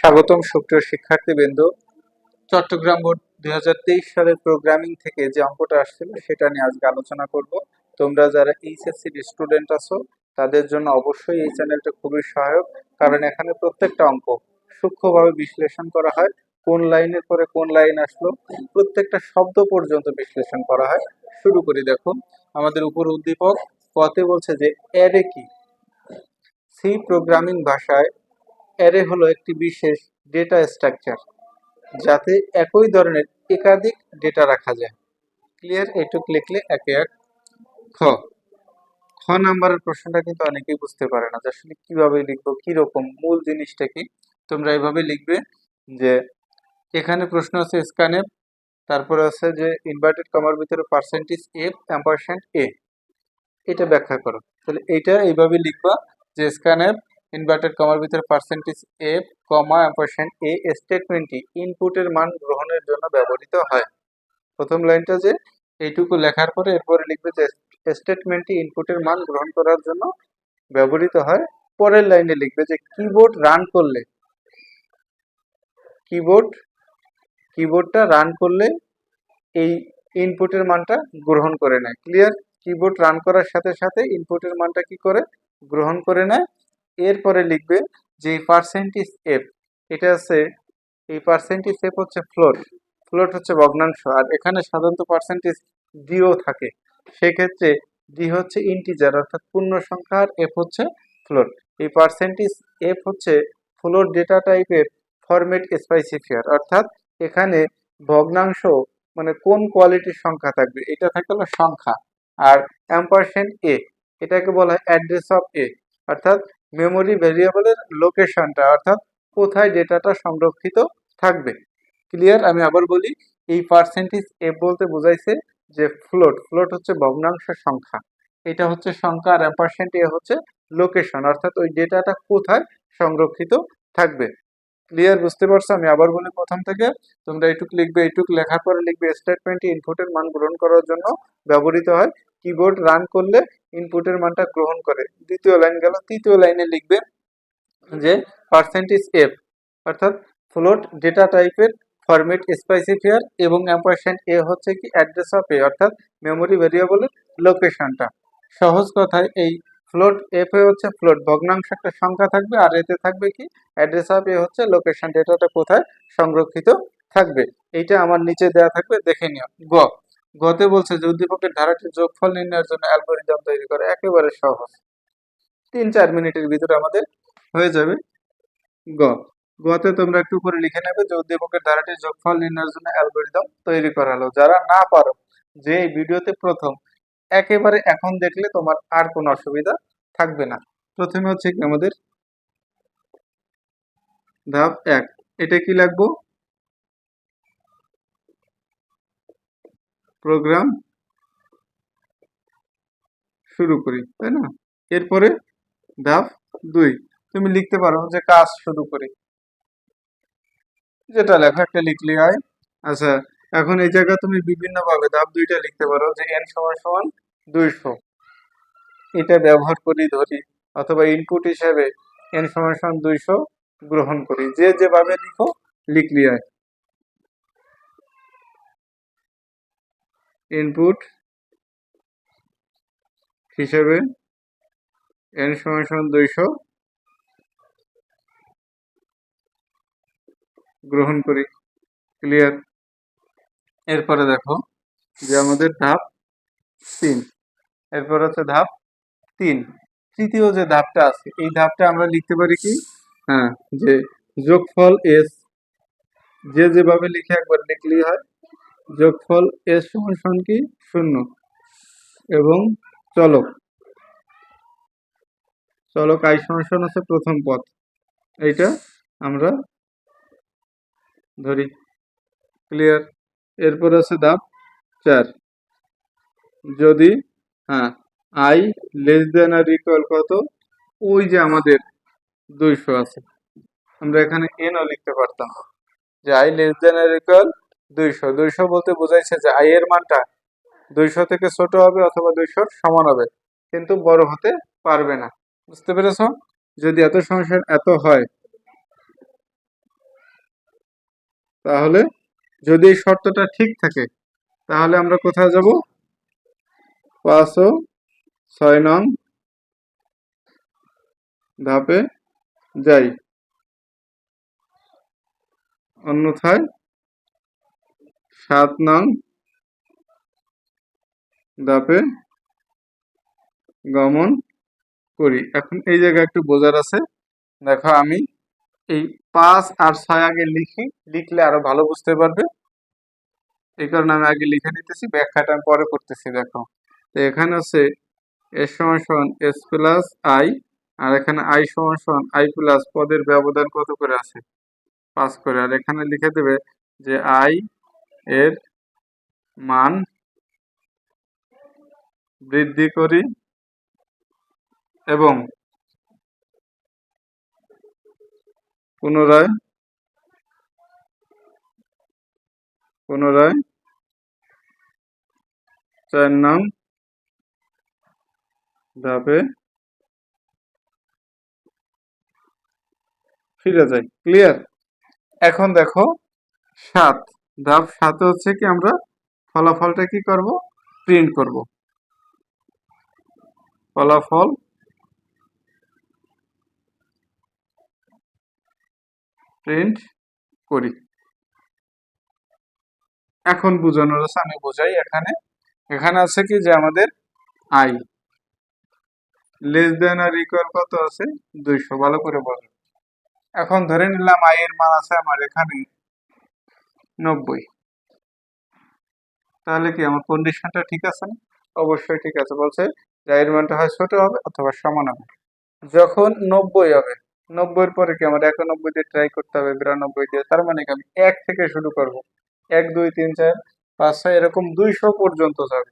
স্বাগতম সুপ্রিয় শিক্ষার্থীবৃন্দ। চট্টগ্রাম বোর্ড দু হাজার তেইশ সালের প্রোগ্রামিং থেকে যে অঙ্কটা আসছিল, সেটা নিয়ে আজকে আলোচনা করব। তোমরা যারা এইচএসসির স্টুডেন্ট আছো, তাদের জন্য অবশ্যই এই চ্যানেলটা খুবই সহায়ক, কারণ এখানে প্রত্যেকটা অঙ্ক সূক্ষ্মভাবে বিশ্লেষণ করা হয়, কোন লাইনের পরে কোন লাইন আসলো, প্রত্যেকটা শব্দ পর্যন্ত বিশ্লেষণ করা হয়। শুরু করি, দেখো, আমাদের উপর উদ্দীপক কতে বলছে যে অ্যারে কি? সি প্রোগ্রামিং ভাষায় অ্যারে হলো একটি বিশেষ ডেটা স্ট্রাকচার যাতে একই ধরনের একাধিক ডেটা রাখা যায়। ক্লিয়ার এইটুক লিখলে একে এক খ। খ নাম্বারের প্রশ্নটা কিন্তু অনেকেই বুঝতে পারে না যে আসলে কীভাবে লিখব, কীরকম, মূল জিনিসটা কি? তোমরা এইভাবে লিখবে যে এখানে প্রশ্ন আছে স্ক্যানেপ তারপরে আছে যে ইনভার্টেড কমার ভিতরে পার্সেন্টেজ এফ অ্যাম্পারসেন্ট এ এটা ব্যাখ্যা করো। তাহলে এইটা এইভাবে লিখবা যে স্ক্যানেপ ইনভার্টেড কমার ভিতরে percentage F comma ampersand a স্টেটমেন্টটি ইনপুটের মান গ্রহণের জন্য ব্যবহৃত হয়। প্রথম লাইনটা যে এইটুকু লেখার পরে এরপরে লিখবে যে স্টেটমেন্টটি ইনপুটের মান গ্রহণ করার জন্য ব্যবহৃত হয়। পরের লাইনে লিখবে যে কিবোর্ড রান করলে কিবোর্ড কিবোর্ডটা রান করলে এই ইনপুটের মানটা গ্রহণ করে নেয়। ক্লিয়ার কিবোর্ড রান করার সাথে সাথে ইনপুটের মানটা কি করে? গ্রহণ করে নেয়। এরপরে লিখবে যে পার্সেন্টেজ এফ এটা আছে এই পার্সেন্টেজ এফ হচ্ছে ফ্লোট ফ্লোট হচ্ছে ভগ্নাংশ, আর এখানে সাধারণত পার্সেন্টেজ ডিও থাকে। সেক্ষেত্রে ডি হচ্ছে ইন্টিজার অর্থাৎ পূর্ণ সংখ্যা, আর এফ হচ্ছে ফ্লোট এই পার্সেন্টেজ এফ হচ্ছে ফ্লোট ডেটা টাইপের ফরম্যাট স্পাইসিফিয়ার অর্থাৎ এখানে ভগ্নাংশ মানে কোন কোয়ালিটির সংখ্যা থাকবে, এটা থাকে হলো সংখ্যা। আর অ্যাম্পারসেন্ট এ এটাকে বলা হয় অ্যাড্রেস অফ এ অর্থাৎ মেমোরি ভ্যারিয়েবলের লোকেশনটা অর্থাৎ কোথায় ডেটাটা সংরক্ষিত থাকবে। ক্লিয়ার আমি আবার বলি, এই পার্সেন্টেজ এফ বলতে বোঝাইছে যে ফ্লোট ফ্লোট হচ্ছে ভগ্নাংশ সংখ্যা। এটা হচ্ছে সংখ্যা আর অ্যাম্পারসেন্ট এ হচ্ছে লোকেশন অর্থাৎ ওই ডেটাটা কোথায় সংরক্ষিত থাকবে। ক্লিয়ার বুঝতে পারছ? আমি আবার বলি প্রথম থেকে। তোমরা এইটুক লিখবে এইটুক লেখার পরে লিখবে স্টেটমেন্টটি ইনপুটের মান গ্রহণ করার জন্য ব্যবহৃত হয়। কিবোর্ড রান করলে ইনপুটের মানটা গ্রহণ করে। দ্বিতীয় লাইন গেল, তৃতীয় লাইনে লিখবে যে পার্সেন্টেজ এফ অর্থাৎ ফ্লোট ডেটা টাইপের ফরম্যাট স্পেসিফায়ার এবং অ্যাম্পারসেন্ট এ হচ্ছে কি অ্যাড্রেস অফ এ অর্থাৎ মেমোরি ভেরিয়েবলের লোকেশনটা সহজ কথায় এই ফ্লোট এফ এ হচ্ছে ফ্লোট ভগ্নাংশ একটা সংখ্যা থাকবে, আর এতে থাকবে কি অ্যাড্রেস অফ এ হচ্ছে লোকেশন ডেটাটা কোথায় সংরক্ষিত থাকবে। এইটা আমার নিচে দেওয়া থাকবে, দেখে নিও। গ গতে বলছে যে উদ্দীপকের ধারাটির যোগফল নির্ণয়ের জন্য অ্যালগোরিদম তৈরি করা একেবারে সহজ। তিন চার মিনিটের ভিতরে আমাদের হয়ে যাবে গ। গতে তোমরা একটু করে লিখে নেবে যে উদ্দীপকের ধারাটির যোগফল নির্ণয়ের জন্য অ্যালগোরিদম তৈরি করা হলো। যারা না পারো যে এই ভিডিওতে প্রথম, একেবারে এখন দেখলে তোমার আর কোনো অসুবিধা থাকবে না। প্রথমে হচ্ছে কি আমাদের ধাপ এক। এটা কি লাগবো প্রোগ্রাম শুরু করি, তাই না? এরপরে ধাপ দুই, তুমি লিখতে পারো যে কাজ শুরু করি। যেটা লেখা, একটা লিখলে হয়। আচ্ছা এখন এই জায়গায় তুমি বিভিন্ন ভাবে ধাপ দুইটা লিখতে পারো যে এন সমান সমান দুইশো। এটা ব্যবহার করি ধরি, অথবা ইনপুট হিসেবে এন সমান সমান দুইশো গ্রহণ করি। যে যেভাবে লিখো লিখলি হয়। ইনপুট হিসেবে এন সমান সমান দুইশো গ্রহণ করি। ক্লিয়ার এরপরে দেখো যে আমাদের ধাপ তিন। এরপর হচ্ছে ধাপ তিন। তৃতীয় যে ধাপটা আছে, এই ধাপটা আমরা লিখতে পারি কি? হ্যাঁ যে যোগফল এস যে যেভাবে লিখে একবার লিখলেই হয় যোগফল এস সমান সমান কি শূন্য। এবং চলক। চলক আই সমান সমান হচ্ছে প্রথম পথ। এইটা আমরা ধরি। ক্লিয়ার? এরপর আছে ধাপ চার। যদি হ্যাঁ i less than or equal কত? ওই যে আমাদের দুইশো আছে। আমরা এখানে এনও লিখতে পারতাম। যে i less than or equal দুইশো। দুইশো বলতে বোঝাইছে যে আই এর মানটা দুইশো থেকে ছোট হবে অথবা দুইশোর সমান হবে, কিন্তু বড় হতে পারবে না। বুঝতে পেরেছ? যদি এত সমস্যা এত হয়, তাহলে যদি এই শর্তটা ঠিক থাকে, তাহলে আমরা কোথায় যাব? পাঁচ ও ছয় নং ধাপে যাই। অন্যথায় সাত নং দাপে গমন করি। এখন এই জায়গায় একটু বোঝার আছে। দেখো আমি এই পাঁচ আর ছয় আগে লিখি, লিখলে আরও ভালো বুঝতে পারবে। এই কারণে আমি আগে লিখে নিতেছি, ব্যাখ্যাটা আমি পরে করতেছি, দেখো। তো এখানে আছে এস সমান এস প্লাস আই, আর এখানে আই সমান সমান আই প্লাস পদের ব্যবধান কত করে আছে? পাঁচ করে। আর এখানে লিখে দেবে যে আই এর মান বৃদ্ধি করি এবং পুনরায় পুনরায় চার নাম ধাপে ফিরে যাই। ক্লিয়ার এখন দেখো সাত। ধাপ সাথে হচ্ছে কি আমরা ফলাফলটা কি করব? প্রিন্ট করব। ফলাফল প্রিন্ট করি। এখন বোঝানোর আছে, আমি বোঝাই এখানে। এখানে আছে কি যে আমাদের i less than or equal কত আছে? দুইশো, ভালো করে বলো। এখন ধরে নিলাম আই এর মান আছে আমার এখানে নব্বই। তাহলে কি আমার কন্ডিশনটা ঠিক আছে না? অবশ্যই ঠিক আছে। বলছে এর মানটা হয় ছোট হবে অথবা সমান হবে। যখন নব্বই হবে নব্বইয়ের পরে কি আমার একানব্বই দিয়ে ট্রাই করতে হবে, বিরানব্বই দিয়ে। তার মানে কি আমি এক থেকে শুরু করব। এক, দুই, তিন, চার, পাঁচ, ছয়, এরকম দুইশো পর্যন্ত যাবে।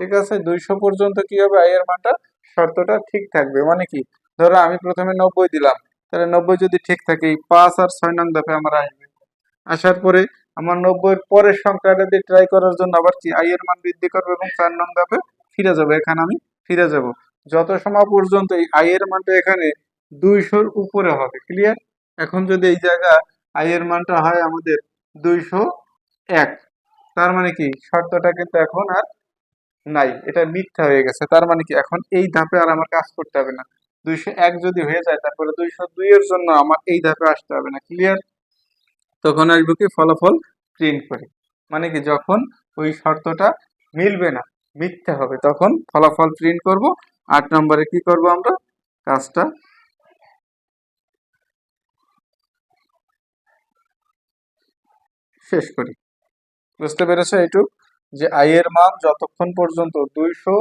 ঠিক আছে? দুইশো পর্যন্ত কি হবে? আই এর মানটা শর্তটা ঠিক থাকবে। মানে কি? ধরো আমি প্রথমে নব্বই দিলাম। তাহলে নব্বই যদি ঠিক থাকে, এই পাঁচ আর ছয় নং ধাপে আমার আসবে আসার পরে আমার নব্বইয়ের পরের সংখ্যাটা দিয়ে ট্রাই করার জন্য আবার আই এর মান বৃদ্ধি করব এবং চার নং ধাপে ফিরে যাব। এখানে আমি ফিরে যাব। যত সময় পর্যন্ত এই আই এর মানটা এখানে দুইশোর উপরে হবে ক্লিয়ার এখন যদি এই জায়গা আই এর মানটা হয় আমাদের দুইশো এক, তার মানে কি? শর্তটা কিন্তু এখন আর নাই, এটা মিথ্যা হয়ে গেছে। তার মানে কি? এখন এই ধাপে আর আমার কাজ করতে হবে না। দুইশো এক যদি হয়ে যায়, তারপরে দুইশো দুইয়ের জন্য আমার এই ধাপে আসতে হবে না ক্লিয়ার তখন আসব কি? ফলাফল প্রিন্ট করে। মানে কি? যখন ওই শর্তটা মিলবে না, মিথ্যা হবে, তখন ফলাফল প্রিন্ট করব। আট নম্বরে কি করব আমরা? কাজটা শেষ করি। বুঝতে পেরেছ এইটুক? যে আই এর মান যতক্ষণ পর্যন্ত দুইশো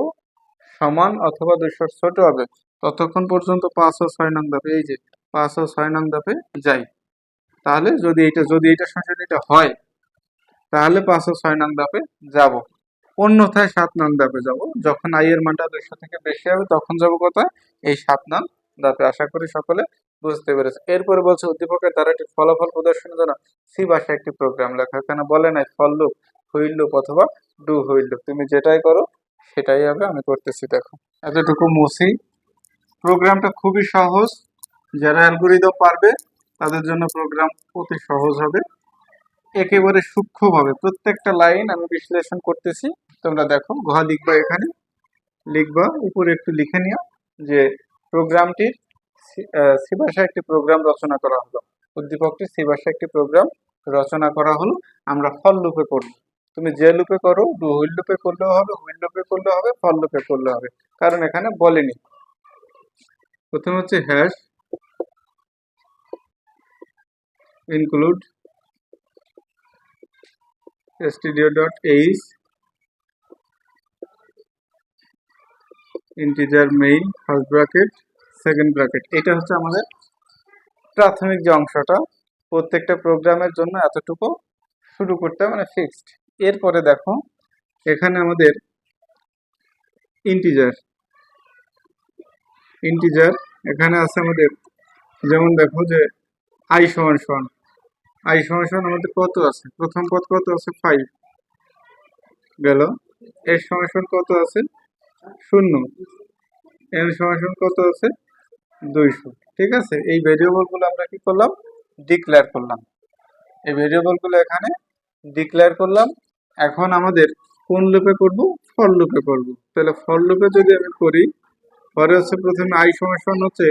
সমান অথবা দুইশো ছোট হবে, ততক্ষণ পর্যন্ত পাঁচ ও ছয় নং ধাপে এই যে, পাঁচ ও ছয় নং ধাপে যাই। তাহলে যদি এটা যদি এটা সংশোধন এটা হয়, তাহলে পাঁচ ও ছয় নং ধাপে যাব। অন্যথায় সাত নং ধাপে যাব। যখন আই এর মানটা দুইশো থেকে বেশি হবে, তখন যাব কোথায়? এই সাত নং ধাপে। আশা করি সকলে বুঝতে পেরেছে। এরপরে বলছে উদ্দীপকের দ্বারা একটি ফলাফল প্রদর্শনের জন্য সি ভাষায় একটি প্রোগ্রাম লেখা। কেন বলে নাই ফল লুপ হুইল লুপ অথবা ডু হুইল লুপ তুমি যেটাই করো, সেটাই হবে, আমি করতেছি, দেখো। এতটুকু মুসি প্রোগ্রামটা খুবই সহজ। যারা অ্যালগোরিদম পারবে তাদের জন্য প্রোগ্রাম অতি সহজ হবে। একেবারে সূক্ষ্মভাবে প্রত্যেকটা লাইন আমি বিশ্লেষণ করতেছি। তোমরা দেখো, ঘ লিখবা এখানে, লিখবা, উপরে একটু লিখে নিও যে প্রোগ্রামটির সি ভাষায় একটি প্রোগ্রাম রচনা করা হলো। উদ্দীপকটি সি ভাষায় একটি প্রোগ্রাম রচনা করা হলো। আমরা ফল লুপে করব তুমি যে লুপে করো ডু হুইল লুপে করলেও হবে হুইল লুপে করলেও হবে ফল লুপে করলেও হবে। কারণ এখানে বলেনি। প্রথম হচ্ছে hash include stdio.h integer main first bracket second bracket এটা হচ্ছে আমাদের প্রাথমিক যে অংশটা। প্রত্যেকটা প্রোগ্রামের জন্য এতটুকু শুরু করতে মানে ফিক্সড এরপরে দেখো, এখানে আমাদের ইন্টিজার ইন্টিজার এখানে আছে আমাদের, যেমন দেখো যে আই সমান সমান। আই সমান আমাদের কত আছে? প্রথম পদ কত আছে? ফাইভ গেল। এর সমান কত আছে? শূন্য। এর সমান কত আছে? দুইশো। ঠিক আছে? এই ভেরিয়েবলগুলো আমরা কি করলাম? ডিক্লেয়ার করলাম। এই ভেরিয়েবলগুলো এখানে ডিক্লেয়ার করলাম। এখন আমাদের কোন লুপে করব? ফর লুপে করব। তাহলে ফর লুপে যদি আমি করি, পরে হচ্ছে প্রথমে আই সমান হচ্ছে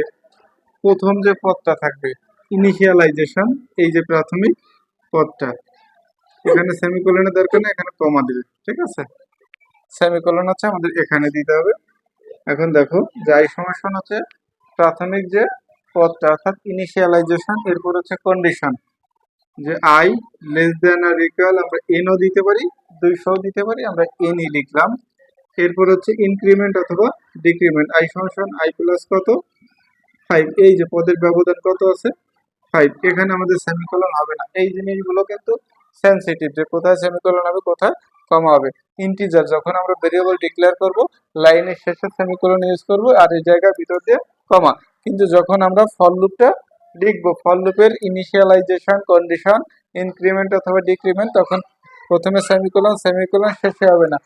প্রথম যে পদটা থাকবে ইনিশিয়ালাইজেশন এই যে প্রাথমিক পদটা। এখানে সেমিকোলনের দরকার নেই, এখানে কমা দিবে, ঠিক আছে? সেমিকোলন হচ্ছে আমাদের এখানে দিতে হবে। এখন দেখো যাই সমান হচ্ছে, প্রাথমিক যে পদটা, অর্থাৎ ইনিশিয়ালাইজেশন এরপর হচ্ছে কন্ডিশন যে i less than or equal আমরা এনও দিতে পারি দুইশো দিতে পারি, আমরা এনই লিখলাম। এরপর হচ্ছে ইনক্রিমেন্ট অথবা ডিক্রিমেন্ট আই সমান আই প্লাস কত? ফাইভ এই যে পদের ব্যবধান কত আছে? ফাইভ এখানে আমাদের সেমিকোলন হবে না। এই জিনিসগুলো কিন্তু সেন্সিটিভ যে কোথায় সেমিকোলন হবে, কোথায় কমা হবে। ইন্টিজার যখন আমরা ভেরিয়েবল ডিক্লেয়ার করব লাইনের শেষে সেমিকোলন ইউজ করব, আর এই জায়গার ভিতর দিয়ে কমা কিন্তু যখন আমরা ফল লুপটা লিখব ফল লুপের ইনিশিয়ালাইজেশন কন্ডিশন ইনক্রিমেন্ট অথবা ডিক্রিমেন্ট তখন প্রথমে সেমিকোলন সেমিকোলন শেষে হবে না।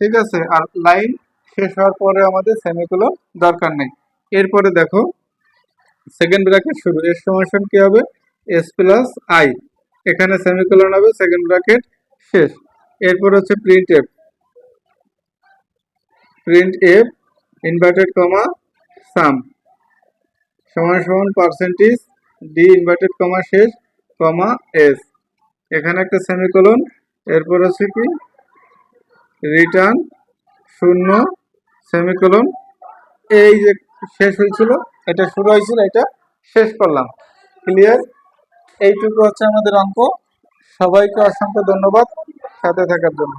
ঠিক আছে? আর লাইন শেষ হওয়ার পরে আমাদের সেমিকোলন দরকার নেই। এরপরে দেখো সেকেন্ড ব্র্যাকেট শুরু। এর সমান কি হবে? এস প্লাস আই এখানে সেমিকোলন হবে সেকেন্ড ব্র্যাকেট শেষ। এরপর হচ্ছে print F print F inverted comma sum সমান সমান পার্সেন্টেজ ডি ইনভার্টেড কমা শেষ কমা এস এখানে একটা সেমিকোলন এরপর হচ্ছে কি? রিটার্ন শূন্য সেমিকোলন এই যে শেষ হয়েছিল এটা শুরু হয়েছিল, এটা শেষ করলাম। ক্লিয়ার এইটুকু হচ্ছে আমাদের অঙ্ক। সবাইকে অসংখ্য ধন্যবাদ সাথে থাকার জন্য।